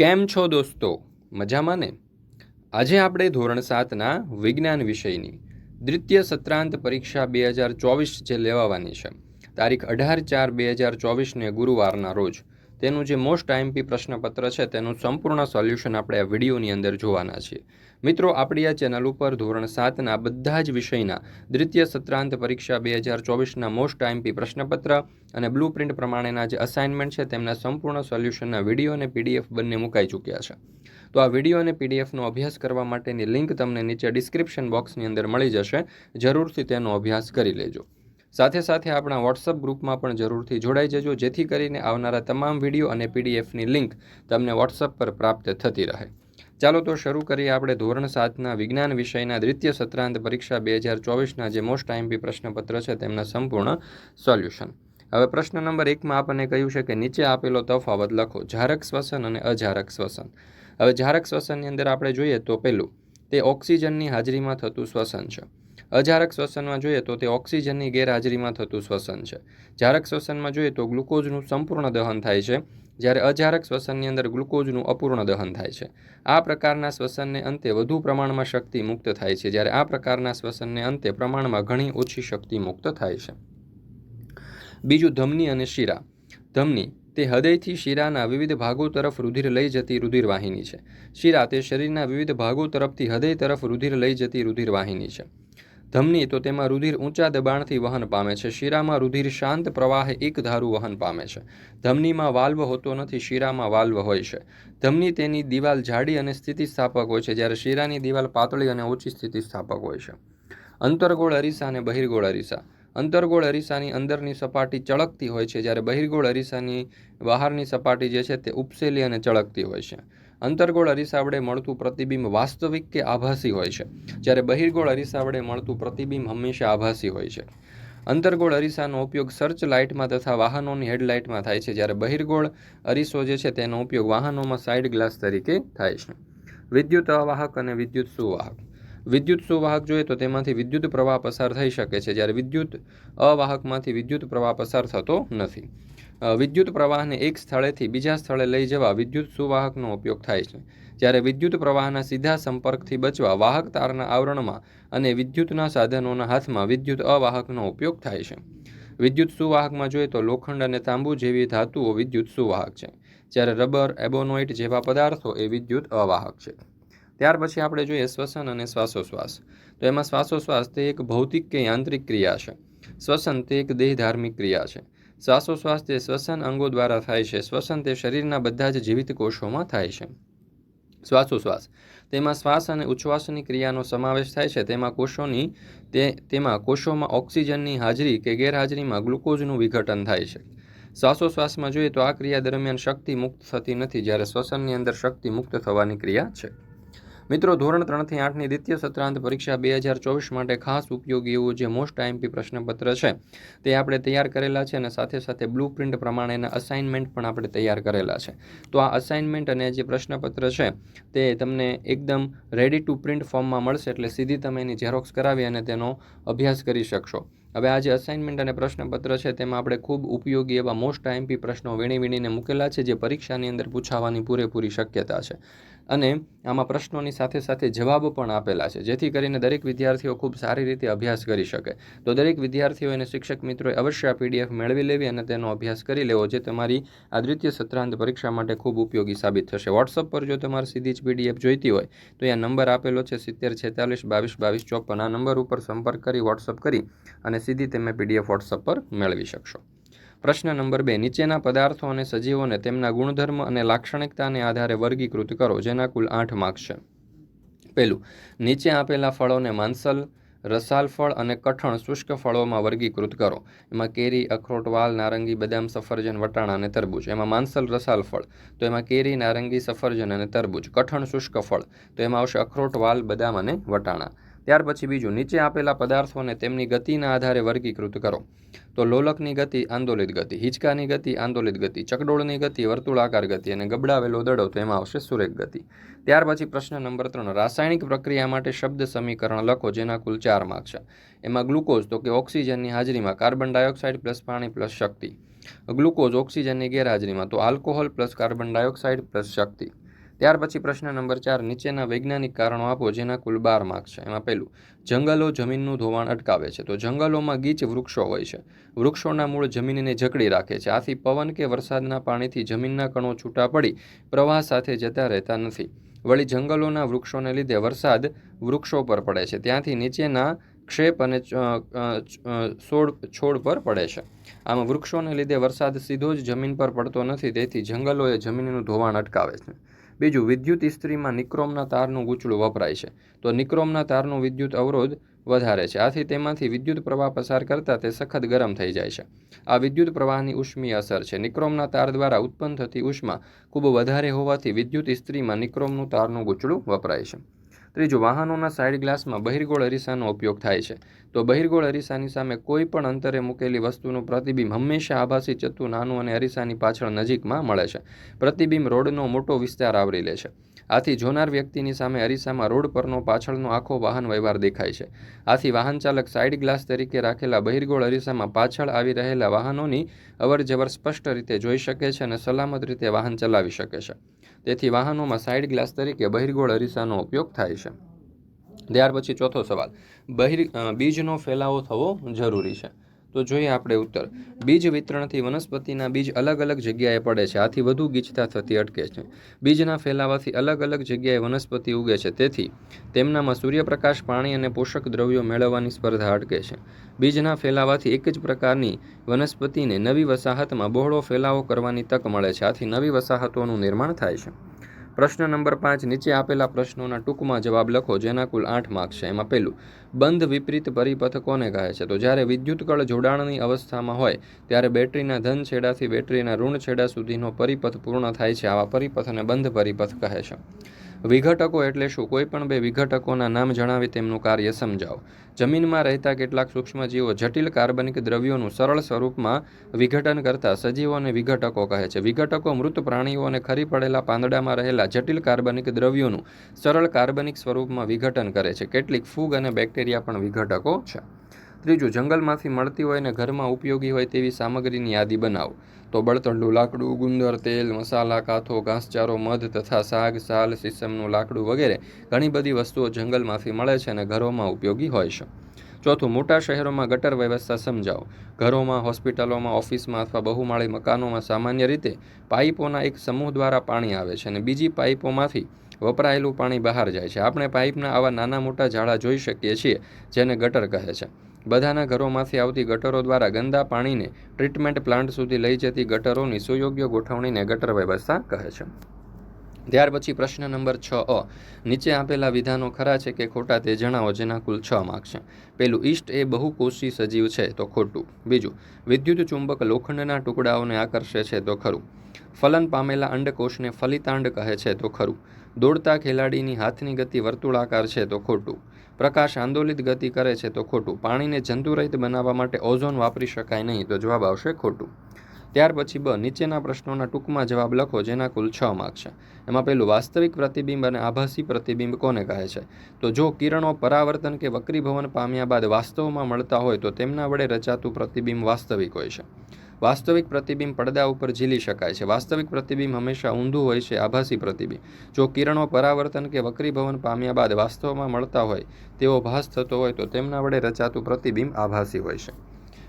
કેમ છો દોસ્તો? મજામાં ને? આજે આપણે ધોરણ સાતના વિજ્ઞાન વિષયની દ્વિતીય સત્રાંત પરીક્ષા બે હજાર ચોવીસ જે લેવાવાની છે. તારીખ અઢાર ચાર બે હજાર ચોવીસને ગુરુવારના રોજ તેનું જે મોસ્ટ આઈએમપી પ્રશ્નપત્ર છે, તેનું સંપૂર્ણ સોલ્યુશન આપણે આ વિડીયોની અંદર જોવાના છીએ. મિત્રો, આપણી આ ચેનલ ઉપર ધોરણ સાતના બધા જ વિષયના દ્વિતીય સત્રાંત પરીક્ષા બે હજાર ચોવીસના મોસ્ટ આઈએમપી પ્રશ્નપત્ર અને બ્લુ પ્રિન્ટ પ્રમાણેના જે અસાઇનમેન્ટ છે, તેમના સંપૂર્ણ સોલ્યુશનના વીડિયો અને પીડીએફ બંને મુકાઈ ચૂક્યા છે. તો આ વીડિયો અને પીડીએફનો અભ્યાસ કરવા માટેની લિંક તમને નીચે ડિસ્ક્રિપ્શન બોક્સની અંદર મળી જશે. જરૂરથી તેનો અભ્યાસ કરી લેજો. સાથે સાથે આપણા વોટ્સઅપ ગ્રુપમાં પણ જરૂરથી જોડાઈ જજો, જેથી કરીને આવનારા તમામ વીડિયો અને પીડીએફની લિંક તમને વોટ્સઅપ પર પ્રાપ્ત થતી રહે. ચાલો તો શરૂ કરીએ આપણે ધોરણ સાતના વિજ્ઞાન વિષયના દ્વિતીય સત્રાંત પરીક્ષા બે હજાર ચોવીસના જે મોસ્ટ આઈએમપી પ્રશ્નપત્ર છે તેમના સંપૂર્ણ સોલ્યુશન હવે પ્રશ્ન નંબર એકમાં આપણને કહ્યું છે કે નીચે આપેલો તફાવત લખો, જારક શ્વસન અને અજારક શ્વસન. હવે જારક શ્વસનની અંદર આપણે જોઈએ તો પહેલું, તે ઓક્સિજનની હાજરીમાં થતું શ્વસન છે. અજારક શ્વસનમાં જોઈએ તો તે ઓક્સિજનની ગેરહાજરીમાં થતું શ્વસન છે. જારક શ્વસનમાં જોઈએ તો ગ્લુકોઝનું સંપૂર્ણ દહન થાય છે, જ્યારે અજારક શ્વસનની અંદર ગ્લુકોઝનું અપૂર્ણ દહન થાય છે. આ પ્રકારના શ્વસનને અંતે વધુ પ્રમાણમાં શક્તિ મુક્ત થાય છે, જ્યારે આ પ્રકારના શ્વસનને અંતે પ્રમાણમાં ઘણી ઓછી શક્તિ મુક્ત થાય છે. બીજું ધમની અને શીરા. ધમની તે હૃદયથી શીરાના વિવિધ ભાગો તરફ રુધિર લઈ જતી રુધિરવાહિની છે. શીરા તે શરીરના વિવિધ ભાગો તરફથી હૃદય તરફ રુધિર લઈ જતી રુધિરવાહિની છે. ધમની તો તેમાં રુધિર ઊંચા દબાણથી વહન પામે છે. શીરામાં રુધિર શાંત પ્રવાહે એક ધારું વહન પામે છે. ધમનીમાં વાલ્વ હોતો નથી, શીરામાં વાલ્વ હોય છે. ધમની તેની દિવાલ જાડી અને સ્થિતિસ્થાપક હોય છે, જ્યારે શીરાની દિવાલ પાતળી અને ઓછી સ્થિતિસ્થાપક હોય છે. અંતરગોળ અરીસા અને બહિર્ગોળ અરીસા. અંતરગોળ અરીસાની અંદરની સપાટી ચળકતી હોય છે. જ્યારે બહિર્ગોળ અરીસાની બહારની સપાટી જે છે તે ઉપસેલી અને ચળકતી હોય છે. અંતરગોળ અરીસા વડે મળતું પ્રતિબિંબ વાસ્તવિક કે આભાસી હોય છે? જ્યારે બહિર્ગોળ અરીસા વડે મળતું પ્રતિબિંબ હંમેશા આભાસી હોય છે. અંતરગોળ અરીસાનો ઉપયોગ સર્ચ લાઇટમાં તથા વાહનોની હેડલાઇટમાં થાય છે. જ્યારે બહિર્ગોળ અરીસો જે છે તેનો ઉપયોગ વાહનોમાં સાઇડ ગ્લાસ તરીકે થાય છે. વિદ્યુત અવાહક અને વિદ્યુત સુવાહક. વિદ્યુત સુવાહક જોઈએ તો તેમાંથી વિદ્યુત પ્રવાહ પસાર થઈ શકે છે. જ્યારે વિદ્યુત અવાહકમાંથી વિદ્યુત પ્રવાહ પસાર થતો નથી. વિદ્યુત પ્રવાહને એક સ્થળેથી બીજા સ્થળે લઈ જવા વિદ્યુત સુવાહકનો ઉપયોગ થાય છે. જ્યારે વિદ્યુત પ્રવાહના સીધા સંપર્કથી બચવા વાહક તારના આવરણમાં અને વિદ્યુતના સાધનોના હાથમાં વિદ્યુત અવાહકનો ઉપયોગ થાય છે. વિદ્યુત સુવાહકમાં જોઈએ તો લોખંડ અને તાંબુ જેવી ધાતુઓ વિદ્યુત સુવાહક છે. જ્યારે રબર, એબોનોઇટ જેવા પદાર્થો એ વિદ્યુત અવાહક છે. ત્યાર પછી આપણે જોઈએ શ્વસન અને શ્વાસોશ્વાસ. તો એમાં શ્વાસોશ્વાસ તે એક ભૌતિક કે યાંત્રિક ક્રિયા છે. શ્વસન તે એક દેહ ધાર્મિક ક્રિયા છે. શ્વાસોશ્વાસ તે શ્વસન અંગો દ્વારા થાય છે. શ્વસન તે શરીરના બધા જ જીવિત કોષોમાં થાય છે. શ્વાસોશ્વાસ. તેમાં શ્વાસ અને ઉચ્છ્વાસની ક્રિયાનો સમાવેશ થાય છે. તેમાં કોષોની તે, તેમાં કોષોમાં ઓક્સિજનની હાજરી કે ગેરહાજરીમાં ગ્લુકોઝનું વિઘટન થાય છે. શ્વાસોશ્વાસમાં જોઈએ તો આ ક્રિયા દરમિયાન શક્તિ મુક્ત થતી નથી, જ્યારે શ્વસનની અંદર શક્તિ મુક્ત થવાની ક્રિયા છે. મિત્રો, ધોરણ ત્રણથી આઠની દ્વિતીય સત્રાંત પરીક્ષા બે હજાર ચોવીસ માટે ખાસ ઉપયોગી એવું જે મોસ્ટ આઈએમપી પ્રશ્નપત્ર છે, તે આપણે તૈયાર કરેલા છે અને સાથે સાથે બ્લુ પ્રિન્ટ પ્રમાણેના અસાઇનમેન્ટ પણ આપણે તૈયાર કરેલા છે. તો આ અસાઇનમેન્ટ અને જે પ્રશ્નપત્ર છે, તે તમને એકદમ રેડી ટુ પ્રિન્ટ ફોર્મમાં મળશે એટલે સીધી તમે એની ઝેરોક્સ કરાવી અને તેનો અભ્યાસ કરી શકશો. હવે આ જે અસાઇનમેન્ટ અને પ્રશ્નપત્ર છે, તેમાં આપણે ખૂબ ઉપયોગી એવા મોસ્ટ આઈએમપી પ્રશ્નો વીણી વીણીને મૂકેલા છે, જે પરીક્ષાની અંદર પૂછાવાની પૂરેપૂરી શક્યતા છે. અને આમાં પ્રશ્નોની સાથે સાથે જવાબ પણ આપેલા છે, જેથી કરીને દરેક વિદ્યાર્થીઓ ખૂબ સારી રીતે અભ્યાસ કરી શકે. તો દરેક વિદ્યાર્થીઓ અને શિક્ષક મિત્રોએ અવશ્ય આ પીડીએફ મેળવી લેવી અને તેનો અભ્યાસ કરી લેવો, જે તમારી આ દ્વિતીય સત્રાંત પરીક્ષા માટે ખૂબ ઉપયોગી સાબિત થશે. વોટ્સઅપ પર જો તમારે સીધી જ પીડીએફ જોઈતી હોય, તો એ નંબર આપેલો છે સિત્તેર છેતાલીસ બાવીસ બાવીસ ચોપન. આ નંબર ઉપર સંપર્ક કરી વોટ્સઅપ કરી અને સીધી તમે પીડીએફ વોટ્સઅપ પર મેળવી શકશો. પ્રશ્ન નંબર બે, નીચેના પદાર્થો અને સજીવોને તેમના ગુણધર્મ અને લાક્ષણિકતાને આધારે વર્ગીકૃત કરો, જેના કુલ આઠ માર્ક્સ છે. પહેલું, નીચે આપેલા ફળોને માંસલ રસાલ ફળ અને કઠણ શુષ્ક ફળોમાં વર્ગીકૃત કરો. એમાં કેરી, અખરોટ, વાલ, નારંગી, બદામ, સફરજન, વટાણા અને તરબૂચ. એમાં માંસલ રસાલ ફળ. તો એમાં કેરી, નારંગી, સફરજન અને તરબૂચ. કઠણ શુષ્ક ફળ. તો એમાં આવશે અખરોટ, વાલ, બદામ અને વટાણા. ત્યાર પછી બીજું, નીચે આપેલા પદાર્થોને તેમની ગતિના આધારે વર્ગીકૃત કરો. તો લોલકની ગતિ, આંદોલિત ગતિ, હિંચકાની ગતિ, આંદોલિત ગતિ, ચકડોળની ગતિ, વર્તુળાકાર ગતિ અને ગબડાવેલો દડો, તો એમાં આવશે સુરેખ ગતિ. ત્યાર પછી પ્રશ્ન નંબર ત્રણ, રાસાયણિક પ્રક્રિયા માટે શબ્દ સમીકરણ લખો, જેના કુલ ચાર માર્ક છે. એમાં ગ્લુકોઝ, તો કે ઓક્સિજનની હાજરીમાં કાર્બન ડાયોક્સાઇડ પ્લસ પાણી પ્લસ શક્તિ. ગ્લુકોઝ ઓક્સિજનની ગેરહાજરીમાં, તો alcohol plus carbon dioxide plus શક્તિ. ત્યાર પછી પ્રશ્ન નંબર ચાર, નીચેના વૈજ્ઞાનિક કારણો આપો જેના કુલ બાર માર્ક છે. એમાં પહેલું, જંગલો જમીનનું ધોવાણ અટકાવે છે. તો જંગલોમાં ગીચ વૃક્ષો હોય છે. વૃક્ષોના મૂળ જમીનને જકડી રાખે છે. આથી પવન કે વરસાદના પાણીથી જમીનના કણો છૂટા પડી પ્રવાહ સાથે જતા રહેતા નથી. વળી જંગલોના વૃક્ષોને લીધે વરસાદ વૃક્ષો પર પડે છે. ત્યાંથી નીચેના ક્ષેપ અને છોડ છોડ પર પડે છે. આમ વૃક્ષોને લીધે વરસાદ સીધો જ જમીન પર પડતો નથી. તેથી જંગલોએ જમીનનું ધોવાણ અટકાવે છે. બીજું, વિદ્યુત ઇસ્ત્રીમાં નિક્રોમના તારનું ગૂંચળું વપરાય છે. તો નિક્રોમના તારનું વિદ્યુત અવરોધ વધારે છે. આથી તેમાંથી વિદ્યુત પ્રવાહ પસાર કરતાં તે સખત ગરમ થઈ જાય છે. આ વિદ્યુત પ્રવાહની ઉષ્મીય અસર છે. નિક્રોમના તાર દ્વારા ઉત્પન્ન થતી ઉષ્મા ખૂબ વધારે હોવાથી વિદ્યુત ઇસ્ત્રીમાં નિક્રોમનું તારનું ગૂંચળું વપરાય છે. ત્રીજું વાહનોના સાઇડ ગ્લાસમાં બહિર્ગોળ અરીસાનો ઉપયોગ થાય છે. તો બહિર્ગોળ અરીસાની સામે કોઈ પણ અંતરે મૂકેલી વસ્તુનું પ્રતિબિંબ હંમેશા આભાસી ચત્તુ નાનું અને અરીસાની પાછળ નજીકમાં મળે છે. પ્રતિબિંબ રોડનો મોટો વિસ્તાર આવરી લે છે. આથી જોનાર વ્યક્તિની સામે અરીસામાં રોડ પરનો પાછળનો આખો વાહન વ્યવહાર દેખાય છે. આથી વાહન ચાલક સાઇડ ગ્લાસ તરીકે રાખેલા બહિર્ગોળ અરીસામાં પાછળ આવી રહેલા વાહનોની અવરજવર સ્પષ્ટ રીતે જોઈ શકે છે અને સલામત રીતે વાહન ચલાવી શકે છે. તેથી વાહનોમાં સાઇડ ગ્લાસ તરીકે બહિર્ગોળ અરીસાનો ઉપયોગ થાય છે. ત્યાર પછી ચોથો સવાલ, બહિર બીજનો ફેલાવો થવો જરૂરી છે. તો જોઈએ આપણે ઉત્તર. બીજ વિતરણથી વનસ્પતિના બીજ અલગ અલગ જગ્યાએ પડે છે. આથી વધુ ગીચતા થતી અટકે છે. બીજના ફેલાવાથી અલગ અલગ જગ્યાએ વનસ્પતિ ઉગે છે. તેથી તેમનામાં સૂર્યપ્રકાશ, પાણી અને પોષક દ્રવ્યો મેળવવાની સ્પર્ધા અટકે છે. બીજના ફેલાવાથી એક જ પ્રકારની વનસ્પતિને નવી વસાહતમાં બહોળો ફેલાવો કરવાની તક મળે છે. આથી નવી વસાહતોનું નિર્માણ થાય છે. પ્રશ્ન નંબર પાંચ, નીચે આપેલા પ્રશ્નોના ટૂંકમાં જવાબ લખો, જેના કુલ આઠ માર્ક છે. એમાં પહેલું, બંધ વિપરીત પરિપથ કોને કહે છે. તો જ્યારે વિદ્યુતકળ જોડાણની અવસ્થામાં હોય, ત્યારે બેટરીના ધન છેડાથી બેટરીના ઋણ છેડા સુધીનો પરિપથ પૂર્ણ થાય છે. આવા પરિપથને બંધ પરિપથ કહે છે. વિઘટકો એટલે શું? કોઈ પણ બે વિઘટકોના નામ જણાવી તેમનું કાર્ય સમજાવો. જમીનમાં રહેતા કેટલાક સૂક્ષ્મજીવો જટિલ કાર્બનિક દ્રવ્યોનું સરળ સ્વરૂપમાં વિઘટન કરતા સજીવોને વિઘટકો કહે છે. વિઘટકો મૃત પ્રાણીઓ અને ખરી પડેલા પાંદડામાં રહેલા જટિલ કાર્બનિક દ્રવ્યોનું સરળ કાર્બનિક સ્વરૂપમાં વિઘટન કરે છે. કેટલીક ફૂગ અને બેક્ટેરિયા પણ વિઘટકો છે. ત્રીજું, જંગલમાંથી મળતી હોય અને ઘરમાં ઉપયોગી હોય તેવી સામગ્રીની યાદી બનાવો. તો બળતણનું લાકડું, ગુંદર, તેલ, મસાલા, કાથો, ઘાસચારો, મધ તથા શાક સાલ, સીસમનું લાકડું વગેરે ઘણી બધી વસ્તુઓ જંગલમાંથી મળે છે અને ઘરોમાં ઉપયોગી હોય છે. ચોથું, મોટા શહેરોમાં ગટર વ્યવસ્થા સમજાવો. ઘરોમાં, હોસ્પિટલોમાં, ઓફિસમાં અથવા બહુમાળી મકાનોમાં સામાન્ય રીતે પાઇપોના એક સમૂહ દ્વારા પાણી આવે છે અને બીજી પાઇપોમાંથી વપરાયેલું પાણી બહાર જાય છે. આપણે પાઇપના આવા નાના મોટા ઝાડા જોઈ શકીએ છીએ જેને ગટર કહે છે. બધાના ઘરોમાંથી આવતી ગટરો દ્વારા ગંદા પાણીને ટ્રીટમેન્ટ પ્લાન્ટ સુધી લઈ જતી ગટરોની સુયોગ્ય ગોઠવણીને ગટર વ્યવસ્થા કહે છે. ત્યાર પછી પ્રશ્ન નંબર છ અ. નીચે આપેલા વિધાનો ખરા છે કે ખોટા તે જણાવો જેના કુલ છ માર્ક છે. પેલું, ઈષ્ટ એ બહુકોષી સજીવ છે તો ખોટું. બીજું, વિદ્યુત ચુંબક લોખંડના ટુકડાઓને આકર્ષે છે તો ખરું. ફલન પામેલા અંડકોષને ફલિતાંડ કહે છે તો ખરું. દોડતા ખેલાડીની હાથની ગતિ વર્તુળાકાર છે તો ખોટું. પ્રકાશ આંદોલિત ગતિ કરે છે તો ખોટું. પાણીને જંતુરહિત બનાવવા માટે ઓઝોન વાપરી શકાય નહીં તો જવાબ આવશે ખોટું. ત્યાર પછી બ, નીચેના પ્રશ્નોના ટૂંકમાં જવાબ લખો જેના કુલ છ માર્ક છે. એમાં પહેલું, વાસ્તવિક પ્રતિબિંબ અને આભાસી પ્રતિબિંબ કોને કહે છે? તો જો કિરણો પરાવર્તન કે વક્રીભવન પામ્યા બાદ વાસ્તવમાં મળતા હોય તો તેમના વડે રચાતું પ્રતિબિંબ વાસ્તવિક હોય છે. વાસ્તવિક પ્રતિબિંબ પડદા ઉપર ઝીલી શકાય છે. વાસ્તવિક પ્રતિબિંબ હંમેશા ઊંધું હોય છે, આભાસી પ્રતિબિંબ. જો કિરણો પરાવર્તન કે વક્રીભવન પામ્યા બાદ વાસ્તવમાં મળતા હોય તેવો ભાસ થતો હોય, તો તેમના વડે રચાતું પ્રતિબિંબ આભાસી હોય છે.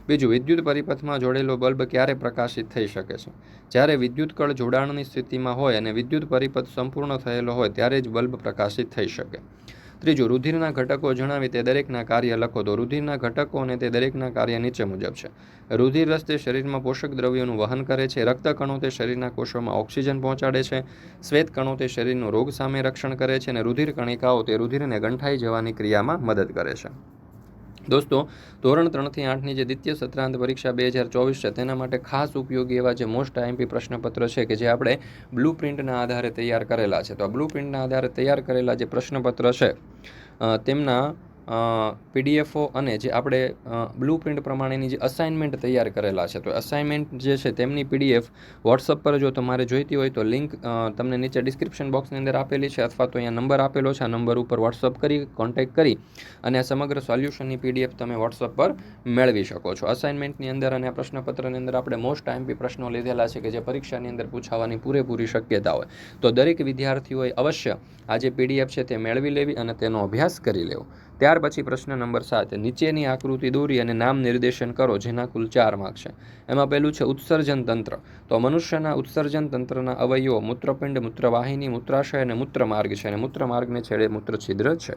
બીજું, વિદ્યુત પરિપથમાં જોડેલો બલ્બ ક્યારે પ્રકાશિત થઈ શકે છે? જ્યારે વિદ્યુત કળ જોડાણની સ્થિતિમાં હોય અને વિદ્યુત પરિપથ સંપૂર્ણ થયેલો હોય, ત્યારે જ બલ્બ પ્રકાશિત થઈ શકે. ત્રીજું, રુધિરના ઘટકો જણાવી તે દરેકના કાર્ય લખો તો રુધિરના ઘટકો અને તે દરેકના કાર્ય નીચે મુજબ છે. રુધિર રસ તે શરીરમાં પોષક દ્રવ્યોનું વહન કરે છે રક્તકણો તે શરીરના કોષોમાં ઓક્સિજન પહોંચાડે છે, શ્વેત કણો તે શરીરનું રોગ સામે રક્ષણ કરે છે અને રુધિર કણિકાઓ તે રુધિરને ગંઠાઈ જવાની ક્રિયામાં મદદ કરે છે. દોસ્તો, ધોરણ ત્રણથી આઠની જે દ્વિતીય સત્રાંત પરીક્ષા બે હજાર ચોવીસ છે, તેના માટે ખાસ ઉપયોગી એવા જે મોસ્ટ આઈએમપી પ્રશ્નપત્ર છે કે જે આપણે બ્લુ પ્રિન્ટના આધારે તૈયાર કરેલા છે. તો આ બ્લુ પ્રિન્ટના આધારે તૈયાર કરેલા જે પ્રશ્નપત્ર છે તેમના પીડીએફઓ અને જે આપણે બ્લુ પ્રિન્ટ પ્રમાણેની જે અસાઇનમેન્ટ તૈયાર કરેલા છે. તો અસાઇનમેન્ટ જે છે તેમની પીડીએફ વોટ્સઅપ પર જો તમારે જોઈતી હોય તો લિંક તમને નીચે ડિસ્ક્રિપ્શન બોક્સની અંદર આપેલી છે અથવા તો અહીંયા નંબર આપેલો છે. આ નંબર ઉપર વોટ્સઅપ કરી કોન્ટેક્ટ કરી અને આ સમગ્ર સોલ્યુશનની પીડીએફ તમે વોટ્સઅપ પર મેળવી શકો છો. અસાઇનમેન્ટની અંદર અને આ પ્રશ્નપત્રની અંદર આપણે મોસ્ટ ટાઈમપી પ્રશ્નો લીધેલા છે કે જે પરીક્ષાની અંદર પૂછાવાની પૂરેપૂરી શક્યતા હોય. તો દરેક વિદ્યાર્થીઓએ અવશ્ય આ જે પીડીએફ છે તે મેળવી લેવી અને તેનો અભ્યાસ કરી લેવો. ત્યાર પછી પ્રશ્ન નંબર સાત, નીચેની આકૃતિ દોરી અને નામ નિર્દેશન કરો, જેના કુલ ચાર માર્ક છે. એમાં પહેલું છે ઉત્સર્જન તંત્ર. તો મનુષ્યના ઉત્સર્જન તંત્રના અવયવો મૂત્રપિંડ, મૂત્રવાહિની, મૂત્રાશય અને મૂત્રમાર્ગ છે. અને મૂત્રમાર્ગને છેડે મૂત્રછિદ્ર છે.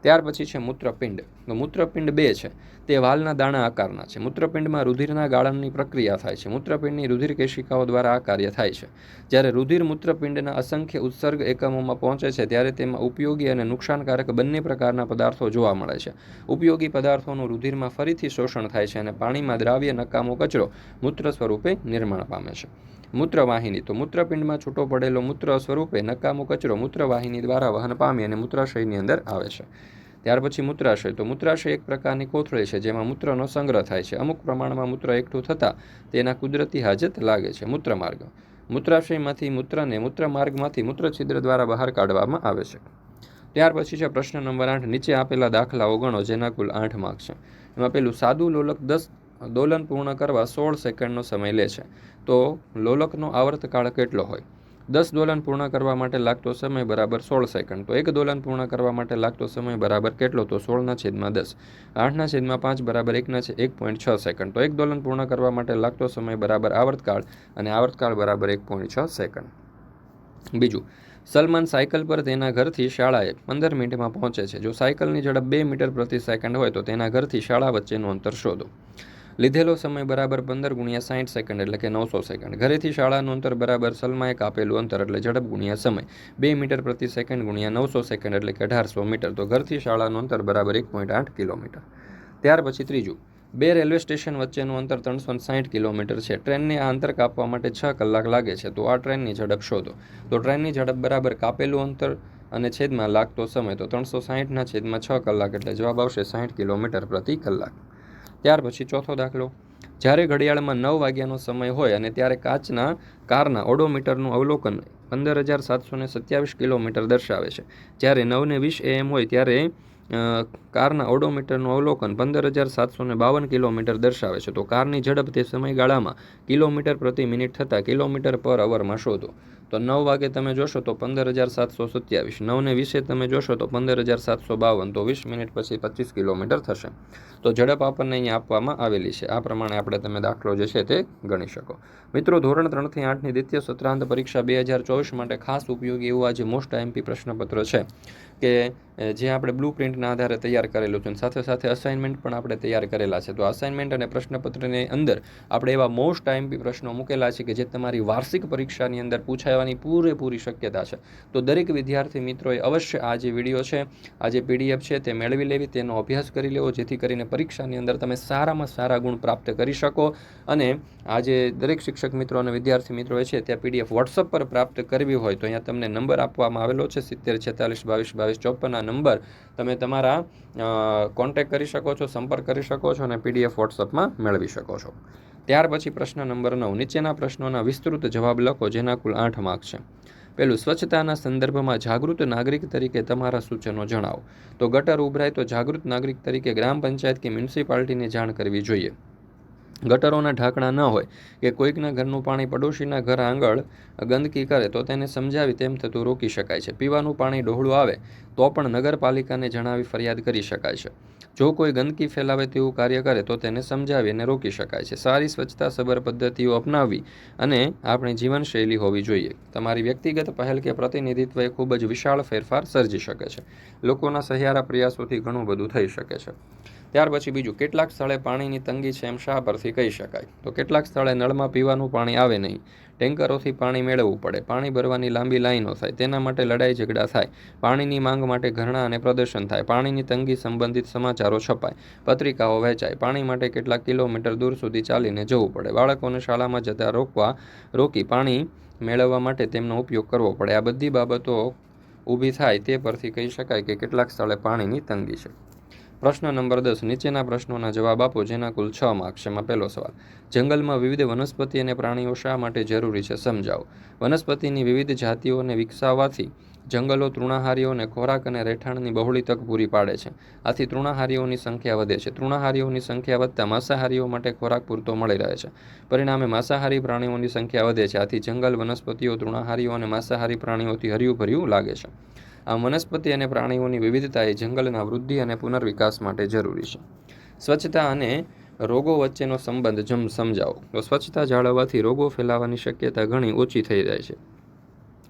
ત્યાર પછી છે મૂત્રપિંડ. તો મૂત્રપિંડ બે છે. તે વાલના દાણા આકારના છે. મૂત્રપિંડમાં રુધિરના ગાળણની પ્રક્રિયા થાય છે. મૂત્રપિંડની રુધિર કેશિકાઓ દ્વારા આ કાર્ય થાય છે. જ્યારે રુધિર મૂત્રપિંડના અસંખ્ય ઉત્સર્ગ એકમોમાં પહોંચે છે, ત્યારે તેમાં ઉપયોગી અને નુકસાનકારક બંને પ્રકારના પદાર્થો જોવા મળે છે. ઉપયોગી પદાર્થોનું રુધિરમાં ફરીથી શોષણ થાય છે અને પાણીમાં દ્રાવ્ય નકામો કચરો મૂત્ર સ્વરૂપે નિર્માણ પામે છે. મૂત્રવાહિની. તો મૂત્રપિંડમાં છૂટો પડેલો મૂત્ર સ્વરૂપે નકામો કચરો મૂત્રવાહિની દ્વારા વહન પામી અને મૂત્રાશયની અંદર આવે છે. ત્યાર પછી મૂત્રાશય. તો મૂત્રાશય એક પ્રકારની કોથળી છે, જેમાં મૂત્રનો સંગ્રહ થાય છે. અમુક પ્રમાણમાં મૂત્ર એકઠું થતાં તેના કુદરતી હાજત લાગે છે. મૂત્રમાર્ગ. મૂત્રાશયમાંથી મૂત્રને મૂત્રમાર્ગમાંથી મૂત્રછિદ્ર દ્વારા બહાર કાઢવામાં આવે છે. ત્યાર પછી છે પ્રશ્ન નંબર આઠ. નીચે આપેલા દાખલાઓ ગણો, જેના કુલ આઠ માર્ક છે. એમાં પેલું, સાદું લોલક દસ દોલન પૂર્ણ કરવા સોળ સેકન્ડનો સમય લે છે. તો લોલકનો આવર્તકાળ કેટલો હોય? દસ દોલન પૂર્ણ કરવા માટે લાગતો સમય બરાબર સોળ સેકન્ડ તો એક દોલન પૂર્ણ કરવા માટે લાગતો સમય બરાબર કેટલો? તો સોળના છેદમાં દસ. આઠના છેદમાં પાંચ બરાબર એકના છે, એક પોઈન્ટ છ સેકન્ડ તો એક દોલન પૂર્ણ કરવા માટે લાગતો સમય બરાબર આવર્તકાળ અને આવર્તકાળ બરાબર એક પોઈન્ટ છ સેકન્ડ બીજું, સલમાન સાયકલ પર તેના ઘરથી શાળાએ પંદર મિનિટમાં પહોંચે છે. જો સાયકલની ઝડપ બે મીટર પ્રતિ સેકન્ડ હોય તો તેના ઘરથી શાળા વચ્ચેનું અંતર શોધો. લીધેલો સમય બરાબર પંદર ગુણ્યા સાઠ સેકન્ડ એટલે કે નવસો સેકન્ડ. ઘરેથી શાળાનું અંતર બરાબર સલમાએ કાપેલું અંતર એટલે ઝડપ ગુણ્યા સમય. બે મીટર પ્રતિ સેકન્ડ ગુણ્યા નવસો સેકન્ડ એટલે કે અઢારસો મીટર. તો ઘરથી શાળાનું અંતર બરાબર એક પોઈન્ટ આઠ કિલોમીટર. ત્યાર પછી ત્રીજું. બે રેલવે સ્ટેશન વચ્ચેનું અંતર ત્રણસો સાઠ કિલોમીટર છે. ટ્રેનને આ અંતર કાપવા માટે છ કલાક લાગે છે. તો આ ટ્રેનની ઝડપ શોધો. તો ટ્રેનની ઝડપ બરાબર કાપેલું અંતર અને છેદમાં લાગતો સમય. તો ત્રણસો સાહીઠના છેદમાં છ કલાક એટલે જવાબ આવશે સાહીઠ કિલોમીટર પ્રતિ કલાક. ત્યાર પછી ચોથો દાખલો. જ્યારે ઘડિયાળમાં નવ વાગ્યાનો સમય હોય અને ત્યારે કાચના કારના ઓડોમીટરનું અવલોકન પંદર હજાર સાતસો ને સત્યાવીસ કિલોમીટર દર્શાવે છે. જ્યારે નવને વીસ એએમ હોય ત્યારે કારના ઓડોમીટરનું અવલોકન પંદર હજાર સાતસો ને બાવન કિલોમીટર દર્શાવે છે. તો કારની ઝડપ તે સમયગાળામાં કિલોમીટર પ્રતિ મિનિટ થતાં કિલોમીટર પર અવરમાં શોધો. તો નવ વાગે તમે જોશો તો પંદર હજાર સાતસો સત્યાવીસ. નવને વીસે તમે જોશો તો પંદર હજાર સાતસો બાવન. તો વીસ મિનિટ પછી પચીસ કિલોમીટર થશે. તો ઝડપ આપણને અહીંયા આપવામાં આવેલી છે. આ પ્રમાણે આપણે તમે દાખલો જે છે તે ગણી શકો. મિત્રો, ધોરણ ત્રણથી આઠની દ્વિતીય સત્રાંત પરીક્ષા બે હજાર ચોવીસ માટે ખાસ ઉપયોગી એવું આજે મોસ્ટ આઈએમપી પ્રશ્નપત્ર છે કે જે આપણે બ્લુ પ્રિન્ટના આધારે તૈયાર કરેલું છે. સાથે સાથે અસાઇનમેન્ટ પણ આપણે તૈયાર કરેલા છે. તો અસાઇનમેન્ટ અને પ્રશ્નપત્રની અંદર આપણે એવા મોસ્ટ આઈએમપી પ્રશ્નો મૂકેલા છે કે જે તમારી વાર્ષિક પરીક્ષાની અંદર પૂછાવાની પૂરેપૂરી શક્યતા છે. તો દરેક વિદ્યાર્થી મિત્રોએ અવશ્ય આ જે વીડિયો છે, આ જે પીડીએફ છે તે મેળવી લેવી, તેનો અભ્યાસ કરી લેવો, જેથી કરીને પરીક્ષાની અંદર તમે સારામાં સારા ગુણ પ્રાપ્ત કરી શકો. અને આ જે દરેક શિક્ષક મિત્રો અને વિદ્યાર્થી મિત્રોએ છે ત્યાં પીડીએફ વોટ્સઅપ પર પ્રાપ્ત કરવી હોય તો અહીંયા તમને નંબર આપવામાં આવેલો છે, સિત્તેર, છેતાલીસ, બાવીસ બાવીસ ચોપનના નંબર. તમે તમારા કોન્ટેક કરી શકો છો, સંપર્ક કરી શકો છો અને પીડીએફ વોટ્સઅપમાં મેળવી શકો છો. ત્યાર પછી પ્રશ્ન નંબર નવ. નીચેના પ્રશ્નોના વિસ્તૃત જવાબ લખો, જેના કુલ આઠ માર્ક છે. પેલું સ્વચ્છતાના સંદર્ભમાં જાગૃત નાગરિક તરીકે તમારા સૂચનો જણાવો. તો ગટર ઉભરાય તો જાગૃત નાગરિક તરીકે ગ્રામ પંચાયત કે મ્યુનિસિપાલિટીને જાણ કરવી જોઈએ. ગટરોના ઢાંકણા ન હોય કે કોઈકના ઘરનું પાણી પડોશીના ઘર આંગળ ગંદકી કરે તો તેને સમજાવી તેમ થતું રોકી શકાય છે. પીવાનું પાણી ડહોળું આવે તો પણ નગરપાલિકાને જણાવી ફરિયાદ કરી શકાય છે. જો કોઈ ગંદકી ફેલાવે તેવું કાર્ય કરે, તો તેને સમજાવી અને રોકી શકાય છે. સારી સ્વચ્છતા સબર પદ્ધતિઓ અપનાવવી અને આપણી જીવનશૈલી હોવી જોઈએ. તમારી વ્યક્તિગત પહેલ કે પ્રતિનિધિત્વ એ ખૂબ જ વિશાળ ફેરફાર સર્જી શકે છે. લોકોના સહિયારા પ્રયાસોથી ઘણું બધું થઈ શકે છે. ત્યાર પછી બીજું, કેટલાક સ્થળે પાણીની તંગી છે એમ શા પરથી કહી શકાય? તો કેટલાક સ્થળે નળમાં પીવાનું પાણી આવે નહીં. ટેન્કરોથી પાણી મેળવવું પડે. પાણી ભરવાની લાંબી લાઈનો થાય, તેના માટે લડાઈ ઝઘડા થાય. પાણીની માંગ માટે ઘરણા અને પ્રદર્શન થાય. પાણીની તંગી સંબંધિત સમાચારો છપાય. પત્રિકાઓ વહેંચાય. પાણી માટે કેટલાક કિલોમીટર દૂર સુધી ચાલીને જવું પડે. બાળકોને શાળામાં જતા રોકવા, રોકી પાણી મેળવવા માટે તેમનો ઉપયોગ કરવો પડે. આ બધી બાબતો ઊભી થાય તે પરથી કહી શકાય કે કેટલાક સ્થળે પાણીની તંગી છે. પ્રશ્ન નંબર દસ, નીચેના પ્રશ્નોના જવાબ આપો, જેના કુલ છ માર્ક્સ એમાં પહેલો સવાલ. જંગલમાં વિવિધ વનસ્પતિ અને પ્રાણીઓ શા માટે જરૂરી છે સમજાવો. વનસ્પતિની વિવિધ જાતિઓને વિકસાવવાથી જંગલો તૃણાહારીઓને ખોરાક અને રહેઠાણની બહોળી તક પૂરી પાડે છે. આથી તૃણાહારીઓની સંખ્યા વધે છે. તૃણાહારીઓની સંખ્યા વધતા માંસાહારીઓ માટે ખોરાક પૂરતો મળી રહે છે. પરિણામે માંસાહારી પ્રાણીઓની સંખ્યા વધે છે. આથી જંગલ વનસ્પતિઓ તૃણાહારીઓ અને માંસાહારી પ્રાણીઓથી હર્યું ભર્યું લાગે છે. આમ વનસ્પતિ અને પ્રાણીઓની વિવિધતા એ જંગલના વૃદ્ધિ અને પુનર્વિકાસ માટે જરૂરી છે. સ્વચ્છતા અને રોગો વચ્ચેનો સંબંધ જમ સમજાવો. તો સ્વચ્છતા જાળવવાથી રોગો ફેલાવાની શક્યતા ઘણી ઓછી થઈ જાય છે.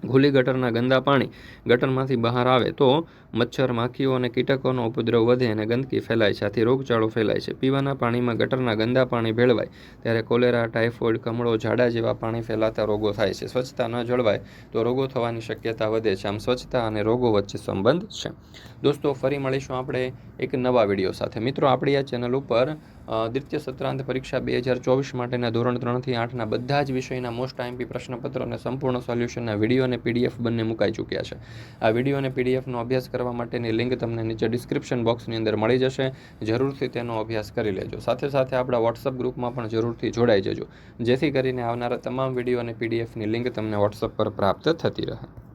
ખુલ્લી ગટરના ગંદા પાણી ગટરમાંથી બહાર આવે તો મચ્છર, માખીઓ અને કીટકોનો ઉપદ્રવ વધે અને ગંદકી ફેલાય છે. આથી રોગચાળો ફેલાય છે. પીવાના પાણીમાં ગટરના ગંદા પાણી ભેળવાય ત્યારે કોલેરા, ટાઇફોઇડ, કમળો, ઝાડા જેવા પાણી ફેલાતા રોગો થાય છે. સ્વચ્છતા ન જળવાય તો રોગો થવાની શક્યતા વધે છે. આમ સ્વચ્છતા અને રોગો વચ્ચે સંબંધ છે. દોસ્તો, ફરી મળીશું આપણે એક નવા વીડિયો સાથે. મિત્રો, આપણી આ ચેનલ ઉપર દ્વિતીય સત્રાંત પરીક્ષા બે હજાર ચોવીસ માટેના ધોરણ ત્રણથી આઠના બધા જ વિષયના મોસ્ટ આઈએમપી પ્રશ્નપત્ર અને સંપૂર્ણ સોલ્યુશનના વીડિયો અને પીડીએફ બંને મુકાઈ ચૂક્યા છે. આ વીડિયો અને પીડીએફનો અભ્યાસ કરવા માટેની લિંક તમને નીચે ડિસ્ક્રિપ્શન બોક્સની અંદર મળી જશે. જરૂરથી તેનો અભ્યાસ કરી લેજો. સાથે સાથે આપણા વોટ્સઅપ ગ્રુપમાં પણ જરૂરથી જોડાઈ જજો. જેથી કરીને આવનારા તમામ વીડિયો અને પીડીએફની લિંક તમને વોટ્સઅપ પર પ્રાપ્ત થતી રહે.